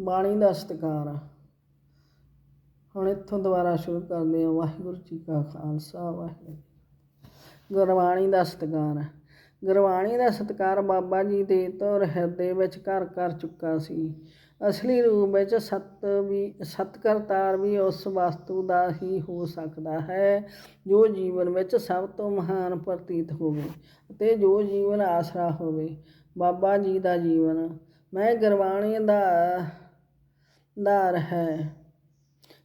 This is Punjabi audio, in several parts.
ਬਾਣੀ ਦਾ ਸਤਿਕਾਰ ਹੁਣ ਇੱਥੋਂ ਦੁਬਾਰਾ ਸ਼ੁਰੂ ਕਰਦੇ ਹਾਂ। ਵਾਹਿਗੁਰੂ ਜੀ ਕਾ ਖਾਲਸਾ, ਵਾਹਿਗੁਰੂ ਗੁਰਬਾਣੀ ਦਾ ਸਤਿਕਾਰ ਗੁਰਬਾਣੀ ਦਾ ਸਤਿਕਾਰ ਬਾਬਾ ਜੀ ਦੇ ਤੋਂ ਹਿਰਦੇ ਵਿੱਚ ਘਰ ਕਰ ਚੁੱਕਾ ਸੀ। ਅਸਲੀ ਰੂਪ ਵਿੱਚ ਸਤ ਵੀ ਸਤਕਰਤਾਰ ਵੀ ਉਸ ਵਸਤੂ ਦਾ ਹੀ ਹੋ ਸਕਦਾ ਹੈ, ਜੋ ਜੀਵਨ ਵਿੱਚ ਸਭ ਤੋਂ ਮਹਾਨ ਪ੍ਰਤੀਤ ਹੋਵੇ ਅਤੇ ਜੋ ਜੀਵਨ ਆਸਰਾ ਹੋਵੇ। ਬਾਬਾ ਜੀ ਦਾ ਜੀਵਨ। ਮੈਂ ਗੁਰਬਾਣੀ ਦਾ ਧਾਰ ਹੈ।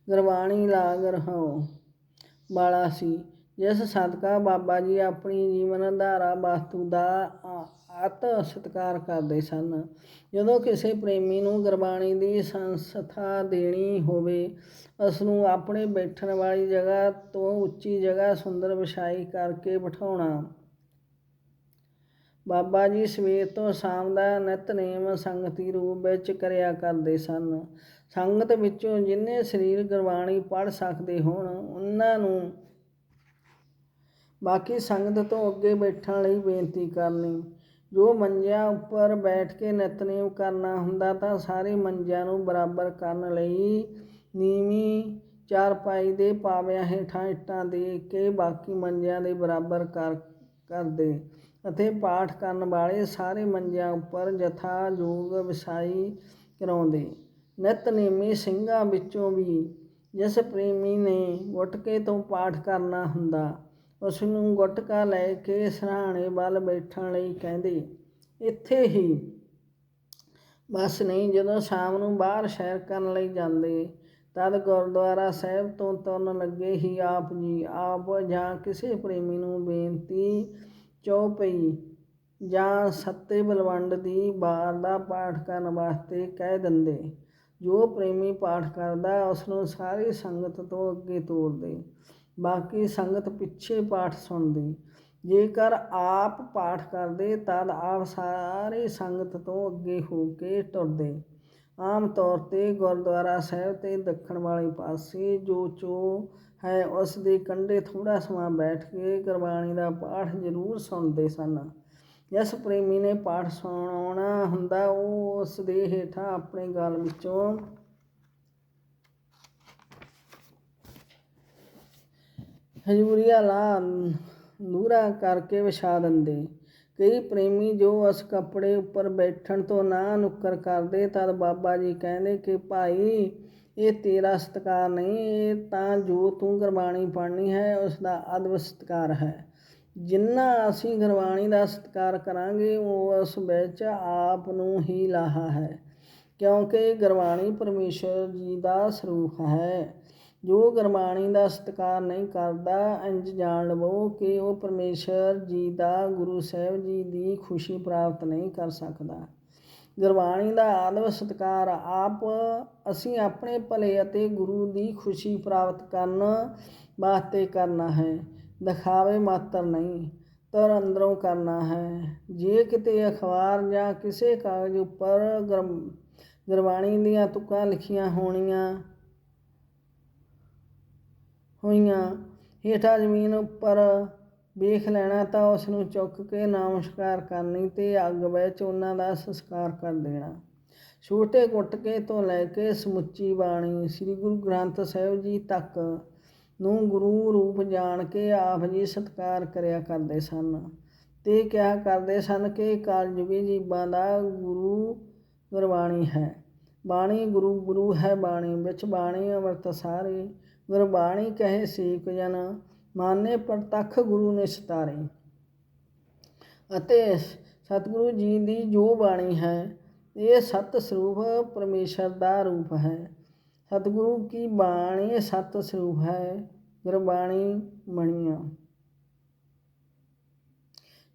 ਗੁਰਬਾਣੀ ਲਾਗ ਰਹਾਉ। ਵਾਲਾ ਸੀ। ਜਿਸ ਸਦਕਾ ਬਾਬਾ ਜੀ ਆਪਣੀ ਜੀਵਨ ਧਾਰਾ ਵਸਤੂ ਦਾ ਆ- ਅਤ ਸਤਿਕਾਰ ਕਰਦੇ ਸਨ। ਜਦੋਂ ਕਿਸੇ ਪ੍ਰੇਮੀ ਨੂੰ ਗੁਰਬਾਣੀ ਦੀ ਸੰਸਥਾ ਦੇਣੀ ਹੋਵੇ ਉਸ ਨੂੰ ਆਪਣੇ ਬੈਠਣ ਵਾਲੀ ਜਗ੍ਹਾ ਤੋਂ ਉੱਚੀ ਜਗ੍ਹਾ ਸੁੰਦਰ ਵਿਛਾਈ ਕਰਕੇ ਬਿਠਾਉਣਾ ਬਾਬਾ ਜੀ ਸਵੇਰ ਤੋਂ ਸ਼ਾਮ ਦਾ ਨਿਤਨੇਮ ਸੰਗਤੀ ਰੂਪ ਵਿੱਚ ਕਰਿਆ ਕਰਦੇ ਸਨ। ਸੰਗਤ ਵਿੱਚੋਂ ਜਿੰਨੇ ਸਰੀਰ ਗੁਰਬਾਣੀ ਪੜ੍ਹ ਸਕਦੇ ਹੋਣ, ਉਹਨਾਂ ਨੂੰ ਬਾਕੀ ਸੰਗਤ ਤੋਂ ਅੱਗੇ ਬੈਠਣ ਲਈ ਬੇਨਤੀ ਕਰਨੀ। ਜੋ ਮੰਜਿਆਂ ਉੱਪਰ ਬੈਠ ਕੇ ਨਿਤਨੇਮ ਕਰਨਾ ਹੁੰਦਾ ਤਾਂ ਸਾਰੇ ਮੰਜਿਆਂ ਨੂੰ ਬਰਾਬਰ ਕਰਨ ਲਈ ਨੀਵੀਂ ਚਾਰਪਾਈ ਦੇ ਪਾਵਿਆਂ ਹੇਠਾਂ ਇੱਟਾਂ ਦੇ ਕੇ ਬਾਕੀ ਮੰਜਿਆਂ ਦੇ ਬਰਾਬਰ ਕਰ, ਕਰਦੇ। ਅਤੇ ਪਾਠ ਕਰਨ ਵਾਲੇ ਸਾਰੇ ਮੰਜਿਆਂ ਉੱਪਰ ਜਥਾ ਜੋਗ ਵਿਸਾਈ ਕਰਾਉਂਦੇ। ਨਿਤਨੇਮੀ ਸਿੰਘਾਂ ਵਿੱਚੋਂ ਵੀ ਜਿਸ ਪ੍ਰੇਮੀ ਨੇ ਗੁਟਕੇ ਤੋਂ ਪਾਠ ਕਰਨਾ ਹੁੰਦਾ ਉਸ ਨੂੰ ਗੁਟਕਾ ਲੈ ਕੇ ਸਰਾਣੇ ਵੱਲ ਬੈਠਣ ਲਈ ਕਹਿੰਦੇ। ਇੱਥੇ ਹੀ ਬਸ ਨਹੀਂ ਜਦੋਂ ਸ਼ਾਮ ਨੂੰ ਬਾਹਰ ਸੈਰ ਕਰਨ ਲਈ ਜਾਂਦੇ, ਤਦ ਗੁਰਦੁਆਰਾ ਸਾਹਿਬ ਤੋਂ ਤੁਰਨ ਲੱਗੇ ਹੀ ਆਪ ਜੀ ਆਪ ਜਾਂ ਕਿਸੇ ਪ੍ਰੇਮੀ ਨੂੰ ਬੇਨਤੀ ਚੌ ਪਈ ਜਾਂ ਸੱਤੇ ਬਲਵੰਡ ਦੀ ਬਾਰ ਦਾ ਪਾਠ ਕਰਨ ਵਾਸਤੇ ਕਹਿ ਦਿੰਦੇ। ਜੋ ਪ੍ਰੇਮੀ ਪਾਠ ਕਰਦਾ ਉਸ ਨੂੰ ਸਾਰੀ ਸੰਗਤ ਤੋਂ ਅੱਗੇ ਤੋਰਦੇ। ਬਾਕੀ ਸੰਗਤ ਪਿੱਛੇ ਪਾਠ ਸੁਣਦੀ। ਜੇਕਰ ਆਪ ਪਾਠ ਕਰਦੇ, ਤਦ ਆਪ ਸਾਰੇ ਸੰਗਤ ਤੋਂ ਅੱਗੇ ਹੋ ਕੇ ਟੁਰਦੇ। ਆਮ ਤੌਰ ਤੇ ਗੁਰਦੁਆਰਾ ਸਾਹਿਬ ਤੇ ਦੱਖਣ ਵਾਲੇ ਪਾਸੇ ਜੋ ਚੋ ਹੈ, ਉਸ ਦੇ ਕੰਢੇ ਥੋੜਾ ਸਮਾਂ ਬੈਠ ਕੇ ਗੁਰਬਾਣੀ ਦਾ ਪਾਠ ਜ਼ਰੂਰ ਸੁਣਦੇ ਸਨ। ਜਿਸ ਪ੍ਰੇਮੀ ਨੇ ਪਾਠ ਸੁਣਾਉਣਾ ਹੁੰਦਾ, ਉਹ ਉਸ ਦੇ ਹੇਠਾਂ ਆਪਣੇ ਗਲ ਵਿੱਚੋਂ ਹਜੂਰੀਆ ਲਾ ਨੂਰਾ ਕਰਕੇ ਵਿਛਾ ਦਿੰਦੇ। ਕਈ ਪ੍ਰੇਮੀ ਜੋ ਉਸ ਕੱਪੜੇ ਉੱਪਰ ਬੈਠਣ ਤੋਂ ਨਾ ਨੁੱਕਰ ਕਰਦੇ, ਤਦ ਬਾਬਾ ਜੀ ਕਹਿੰਦੇ ਕਿ ਭਾਈ ਇਹ ਤੇਰਾ ਸਤਿਕਾਰ ਨਹੀਂ, ਇਹ ਤਾਂ ਜੋ ਤੂੰ ਗੁਰਬਾਣੀ ਪੜ੍ਹਨੀ ਹੈ ਉਸ ਦਾ ਅਦਬ ਸਤਿਕਾਰ ਹੈ। ਜਿੰਨਾ ਅਸੀਂ ਗੁਰਬਾਣੀ ਦਾ ਸਤਿਕਾਰ ਕਰਾਂਗੇ, ਉਹ ਉਸ ਵਿੱਚ ਆਪ ਨੂੰ ਹੀ ਲਾਹਾ ਹੈ। ਕਿਉਂਕਿ ਗੁਰਬਾਣੀ ਪਰਮੇਸ਼ਰ ਜੀ ਦਾ ਸਰੂਪ ਹੈ। ਜੋ ਗੁਰਬਾਣੀ ਦਾ ਸਤਿਕਾਰ ਨਹੀਂ ਕਰਦਾ ਇੰਜ ਜਾਣ ਲਵੋ ਕਿ ਉਹ ਪਰਮੇਸ਼ਰ ਜੀ ਦਾ ਗੁਰੂ ਸਾਹਿਬ ਜੀ ਦੀ ਖੁਸ਼ੀ ਪ੍ਰਾਪਤ ਨਹੀਂ ਕਰ ਸਕਦਾ। ਗੁਰਬਾਣੀ ਦਾ ਆਦਬ ਸਤਿਕਾਰ ਆਪ ਅਸੀਂ ਆਪਣੇ ਭਲੇ ਅਤੇ ਗੁਰੂ ਦੀ ਖੁਸ਼ੀ ਪ੍ਰਾਪਤ ਕਰਨ ਵਾਸਤੇ ਕਰਨਾ ਹੈ। ਦਿਖਾਵੇ ਮਾਤਰ ਨਹੀਂ, ਤਰ ਅੰਦਰੋਂ ਕਰਨਾ ਹੈ। ਜੇ ਕਿਤੇ ਅਖਬਾਰ ਜਾਂ ਕਿਸੇ ਕਾਗਜ਼ ਉੱਪਰ ਗੁਰਮ- ਗੁਰਬਾਣੀ ਦੀਆਂ ਤੁਕਾਂ ਲਿਖੀਆਂ ਹੋਣੀਆਂ, ਹੋਈਆਂ, ਹੇਠਾਂ ਜ਼ਮੀਨ ਉੱਪਰ ਵੇਖ ਲੈਣਾ ਤਾਂ ਉਸ ਨੂੰ ਚੁੱਕ ਕੇ ਨਮਸਕਾਰ ਕਰਨੀ ਤੇ ਅੱਗ ਵਿੱਚ ਉਹਨਾਂ ਦਾ ਸੰਸਕਾਰ ਕਰ ਦੇਣਾ। ਛੋਟੇ ਗੁਟਕੇ ਤੋਂ ਲੈ ਕੇ ਸਮੁੱਚੀ ਬਾਣੀ ਸ੍ਰੀ ਗੁਰੂ ਗ੍ਰੰਥ ਸਾਹਿਬ ਜੀ ਤੱਕ ਨੂੰ ਗੁਰੂ ਰੂਪ ਜਾਣ ਕੇ ਆਪ ਜੀ ਸਤਿਕਾਰ ਕਰਿਆ ਕਰਦੇ ਸਨ। ਤੇ ਕਿਹਾ ਕਰਦੇ ਸਨ ਕਿ ਕਲਯੁਗੀ ਜੀਵਾਂ ਦਾ ਗੁਰੂ ਗੁਰਬਾਣੀ ਹੈ। ਬਾਣੀ ਗੁਰੂ ਗੁਰੂ ਹੈ ਬਾਣੀ ਵਿੱਚ ਬਾਣੀ ਅੰਮ੍ਰਿਤ ਸਾਰੇ। ਗੁਰਬਾਣੀ ਕਹੇ ਸੇਕ ਜਨ ਮਾਨੇ ਪ੍ਰਤੱਖ ਗੁਰੂ ਨੇ ਸਤਾਰੇ। ਅਤੇ ਸਤਿਗੁਰੂ ਜੀ ਦੀ ਜੋ ਬਾਣੀ ਹੈ, ਇਹ ਸਤ ਸਰੂਪ ਪਰਮੇਸ਼ਰ ਦਾ ਰੂਪ ਹੈ। ਸਤਿਗੁਰੂ ਕੀ ਬਾਣੀ ਸਤ ਸਰੂਪ ਹੈ? ਗੁਰਬਾਣੀ ਮਣੀਆਂ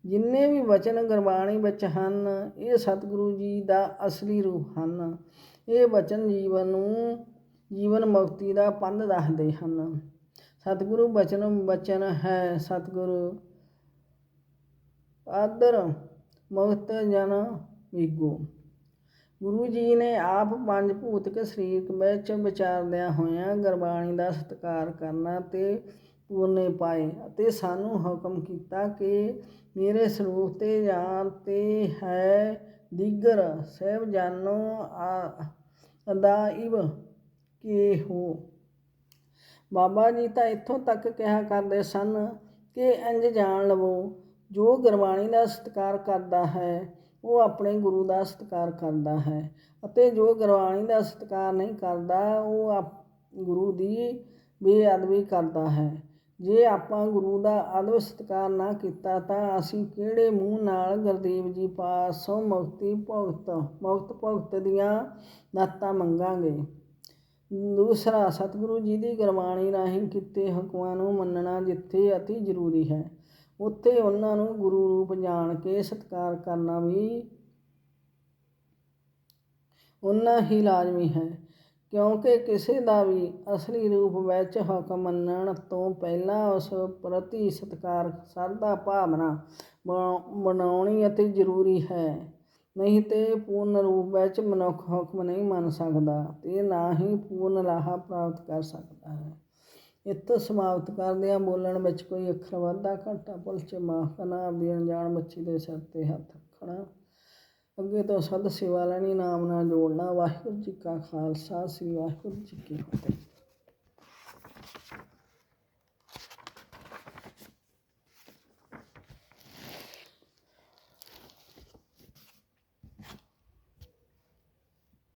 ਜਿੰਨੇ ਵੀ ਵਚਨ ਗੁਰਬਾਣੀ ਵਿੱਚ ਹਨ, ਇਹ ਸਤਿਗੁਰੂ ਜੀ ਦਾ ਅਸਲੀ ਰੂਪ ਹਨ। ਇਹ ਵਚਨ ਜੀਵਨ ਨੂੰ ਜੀਵਨ ਮੁਕਤੀ ਦਾ ਪੰਧ ਦੱਸਦੇ ਹਨ। ਸਤਿਗੁਰੂ ਬਚਨ ਬਚਨ ਹੈ ਸਤਿਗੁਰੂ। ਆਦਰ ਮੁਕਤ ਜਨ ਵਿਗੋ ਗੁਰੂ ਜੀ ਨੇ ਆਪ ਪੰਜ ਭੂਤਕ ਸਰੀਰ ਵਿੱਚ ਵਿਚਾਰਦਿਆਂ ਹੋਇਆਂ ਗੁਰਬਾਣੀ ਦਾ ਸਤਿਕਾਰ ਕਰਨਾ ਤੇ ਪੂਰਨੇ ਪਾਏ ਅਤੇ ਸਾਨੂੰ ਹੁਕਮ ਕੀਤਾ ਕਿ ਮੇਰੇ ਸਰੂਪ ਤੇ ਜਾਣ ਤੇ ਹੈ ਦੀਗਰ ਸਹਿਬ ਜਾਨੋ ਆ ਅਦਾਇਬ ਕੇ ਹੋ। ਬਾਬਾ ਜੀ ਤਾਂ ਇੱਥੋਂ ਤੱਕ ਕਿਹਾ ਕਰਦੇ ਸਨ ਕਿ ਇੰਜ ਜਾਣ ਲਵੋ, ਜੋ ਗੁਰਬਾਣੀ ਦਾ ਸਤਿਕਾਰ ਕਰਦਾ ਹੈ, ਉਹ ਆਪਣੇ ਗੁਰੂ ਦਾ ਸਤਿਕਾਰ ਕਰਦਾ ਹੈ ਅਤੇ ਜੋ ਗੁਰਬਾਣੀ ਦਾ ਸਤਿਕਾਰ ਨਹੀਂ ਕਰਦਾ, ਉਹ ਆਪ- ਗੁਰੂ ਦੀ ਬੇਅਦਬੀ ਕਰਦਾ ਹੈ। ਜੇ ਆਪਾਂ ਗੁਰੂ ਦਾ ਅਦਬ ਸਤਿਕਾਰ ਨਾ ਕੀਤਾ ਤਾਂ ਅਸੀਂ ਕਿਹੜੇ ਮੂੰਹ ਨਾਲ ਗੁਰਦੇਵ ਜੀ ਪਾਸੋਂ ਮੁਕਤੀ ਭੁਗਤ ਮੁਕਤ ਭੁਗਤ ਦੀਆਂ ਦਾਤਾਂ ਮੰਗਾਂਗੇ? ਦੂਸਰਾ, ਸਤਿਗੁਰੂ ਜੀ ਦੀ ਗੁਰਬਾਣੀ ਰਾਹੀਂ ਕੀਤੇ ਹੁਕਮਾਂ ਨੂੰ ਮੰਨਣਾ ਜਿੱਥੇ ਅਤੀ ਜ਼ਰੂਰੀ ਹੈ, ਉੱਥੇ ਉਹਨਾਂ ਨੂੰ ਗੁਰੂ ਰੂਪ ਜਾਣ ਕੇ ਸਤਿਕਾਰ ਕਰਨਾ ਵੀ ਉਨਾ ਹੀ ਲਾਜ਼ਮੀ ਹੈ, ਕਿਉਂਕਿ ਕਿਸੇ ਦਾ ਵੀ ਅਸਲੀ ਰੂਪ ਵਿੱਚ ਹੁਕਮ ਮੰਨਣ ਤੋਂ ਪਹਿਲਾਂ ਉਸ ਪ੍ਰਤੀ ਸਤਿਕਾਰ ਸਰਦਾ ਭਾਵਨਾ ਬਣਾਉਣੀ ਅਤੇ ਜ਼ਰੂਰੀ ਹੈ। ਨਹੀਂ ਤੇ ਪੂਰਨ ਰੂਪ ਵਿੱਚ ਮਨੁੱਖ ਹੁਕਮ ਨਹੀਂ ਮੰਨ ਸਕਦਾ ਤੇ ਨਾ ਹੀ ਪੂਰਨ ਲਾਹਾ ਪ੍ਰਾਪਤ ਕਰ ਸਕਦਾ ਹੈ। ਇੱਥੇ ਸਮਾਪਤ ਕਰਦਿਆਂ ਬੋਲਣ ਵਿੱਚ ਕੋਈ ਅੱਖਰ ਵਾਧਾ ਘਾਟਾ ਭੁੱਲ ਚ ਮਾਫ ਕਰਨਾ, ਆਪਦੀ ਅਣਜਾਣ ਬੱਚੀ ਦੇ ਸਿਰ ਤੇ ਹੱਥ ਰੱਖਣਾ, ਅੱਗੇ ਤੋਂ ਸਦ ਸੇਵਾ ਲੈਣੀ, ਨਾਮ ਨਾਲ ਜੋੜਨਾ, ਵਾਹਿਗੁਰੂ ਜੀ ਕਾ ਖਾਲਸਾ, ਸ੍ਰੀ ਵਾਹਿਗੁਰੂ ਜੀ ਕੀ ਫਤਿਹ।